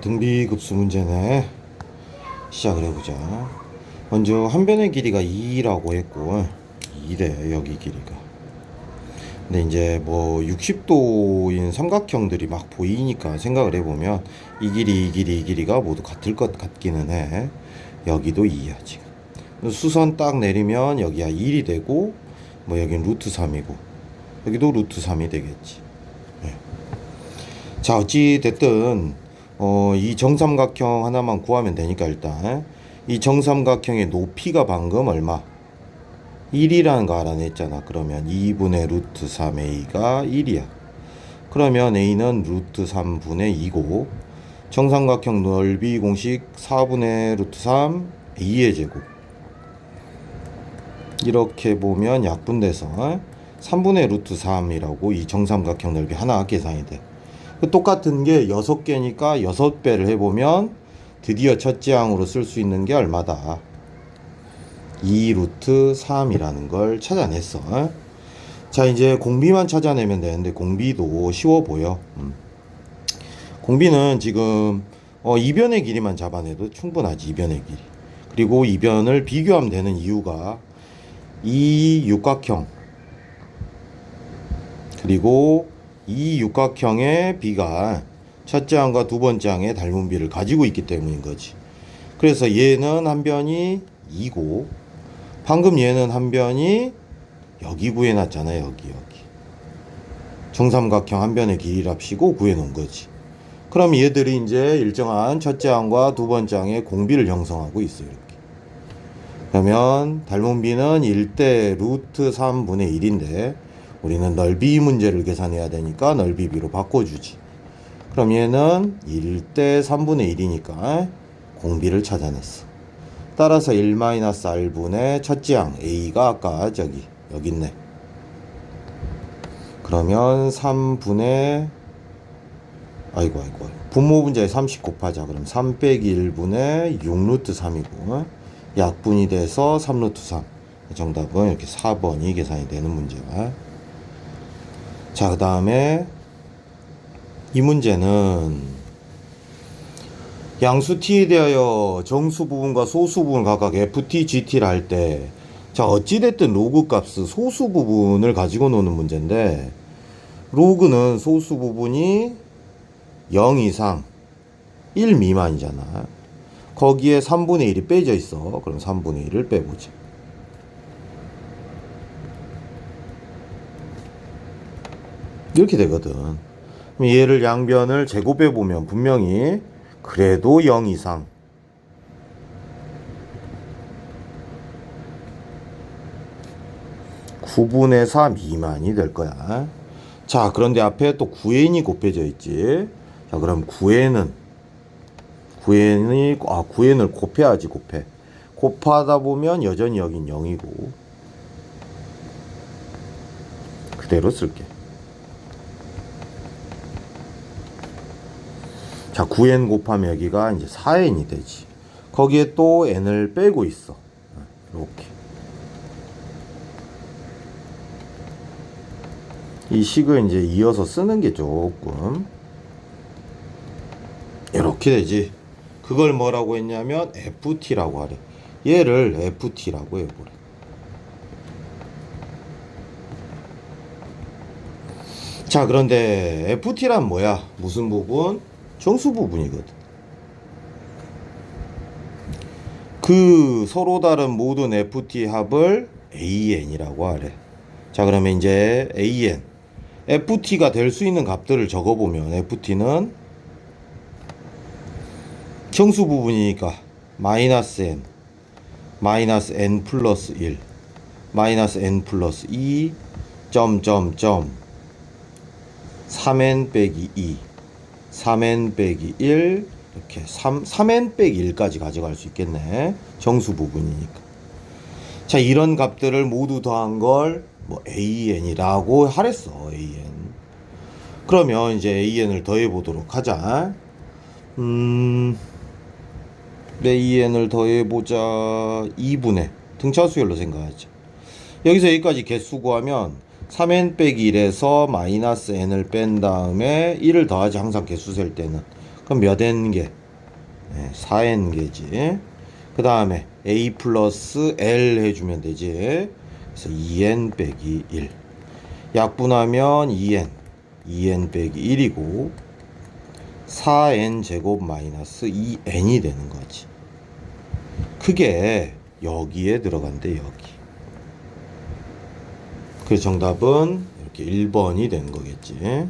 등비급수 문제네. 시작을 해보자. 먼저 한 변의 길이가 2라고 했고 2래 여기 길이가. 근데 이제 뭐 60도인 삼각형들이 막 보이니까 생각을 해보면 이 길이 이 길이 이 길이가 모두 같을 것 같기는 해. 여기도 2야 지금. 수선 딱 내리면 여기가 1이 되고 뭐 여긴 루트 3이고 여기도 루트 3이 되겠지. 예. 자 어찌 됐든 어, 이 정삼각형 하나만 구하면 되니까 일단 이 정삼각형의 높이가 방금 얼마? 1이라는 거 알아냈잖아. 그러면 2분의 루트 3a가 1이야. 그러면 a는 루트 3분의 2고 정삼각형 넓이 공식 4분의 루트 3 a의 제곱 이렇게 보면 약분돼서 3분의 루트 3이라고 이 정삼각형 넓이 하나 계산이 돼. 그 똑같은 게 6개니까 6배를 해보면 드디어 첫째 항으로 쓸 수 있는 게 얼마다? 2 루트 3이라는 걸 찾아냈어. 자, 이제 공비만 찾아내면 되는데 공비도 쉬워 보여. 음. 공비는 지금 어, 이변의 길이만 잡아내도 충분하지, 이변의 길이. 그리고 이변을 비교하면 되는 이유가 이 육각형 그리고 이 육각형의 비가 첫째 항과 두 번째 항의 닮은 비를 가지고 있기 때문인 거지. 그래서 얘는 한 변이 2고 방금 얘는 한 변이 여기 구해놨잖아요. 여기 여기. 정삼각형 한 변의 길이랍시고 구해놓은 거지. 그럼 얘들이 이제 일정한 첫째 항과 두 번째 항의 공비를 형성하고 있어요. 이렇게. 그러면 닮은 비는 1대 루트 3분의 1인데 우리는 넓이 문제를 계산해야 되니까 넓이 비로 바꿔주지. 그럼 얘는 1대 3분의 1이니까 공비를 찾아냈어. 따라서 1-r분의 첫째 항 a가 아까 저기 여기 있네. 그러면 3분의 아이고 아이고 분모 분자에 30 곱하자. 그럼 3 빼기 1분의 6루트 3이고 약분이 돼서 3루트 3. 정답은 이렇게 4번이 계산이 되는 문제가. 자, 그 다음에 이 문제는 양수 t에 대하여 정수 부분과 소수 부분을 각각 ft, gt를 할 때, 자, 어찌됐든 로그 값은 소수 부분을 가지고 노는 문제인데, 로그는 소수 부분이 0 이상 1 미만이잖아. 거기에 3분의 1이 빼져 있어. 그럼 3분의 1을 빼보자. 이렇게 되거든. 그럼 얘를 양변을 제곱해 보면 분명히 그래도 0 이상. (9분의 4) 미만이 될 거야. 자 그런데 앞에 또 9n이 곱해져 있지. 자 그럼 9n은 9n이 아 9n을 곱해야지 곱해. 곱하다 보면 여전히 여긴 0이고 그대로 쓸게 자, 9n 곱하면 여기가 이제 4n이 되지. 거기에 또 n을 빼고 있어. 이렇게. 이 식을 이제 이어서 쓰는 게 조금 이렇게 되지. 그걸 뭐라고 했냐면 ft라고 하래. 얘를 ft라고 해보래. 자, 그런데 ft란 뭐야? 무슨 부분? 정수 부분이거든. 그 서로 다른 모든 FT 합을 AN이라고 하래. 자, 그러면 이제 AN. FT가 될 수 있는 값들을 적어보면 FT는 정수 부분이니까 마이너스 N, 마이너스 N 플러스 1, 마이너스 N 플러스 2, 점, 점, 점, 3N 빼기 2. 3n 빼기 1 이렇게 3, 3n 빼기 1까지 가져갈 수 있겠네. 정수 부분이니까. 자 이런 값들을 모두 더한 걸 뭐 an이라고 하랬어 an 그러면 이제 an을 더해 보도록 하자. 음 an을 더해 보자. 2분의 등차 수열로 생각하자. 여기서 여기까지 개수 구하면 3n 빼기 1에서 마이너스 n을 뺀 다음에 1을 더하지 항상 개수 셀 때는 그럼 몇 n개? 네, 4n개지. 그 다음에 a 플러스 l 해주면 되지. 그래서 2n 빼기 1. 약분하면 2n. 2n 빼기 1이고 4n 제곱 마이너스 2n이 되는 거지. 그게 여기에 들어간대 여기. 그 정답은 이렇게 1번이 되는 거겠지.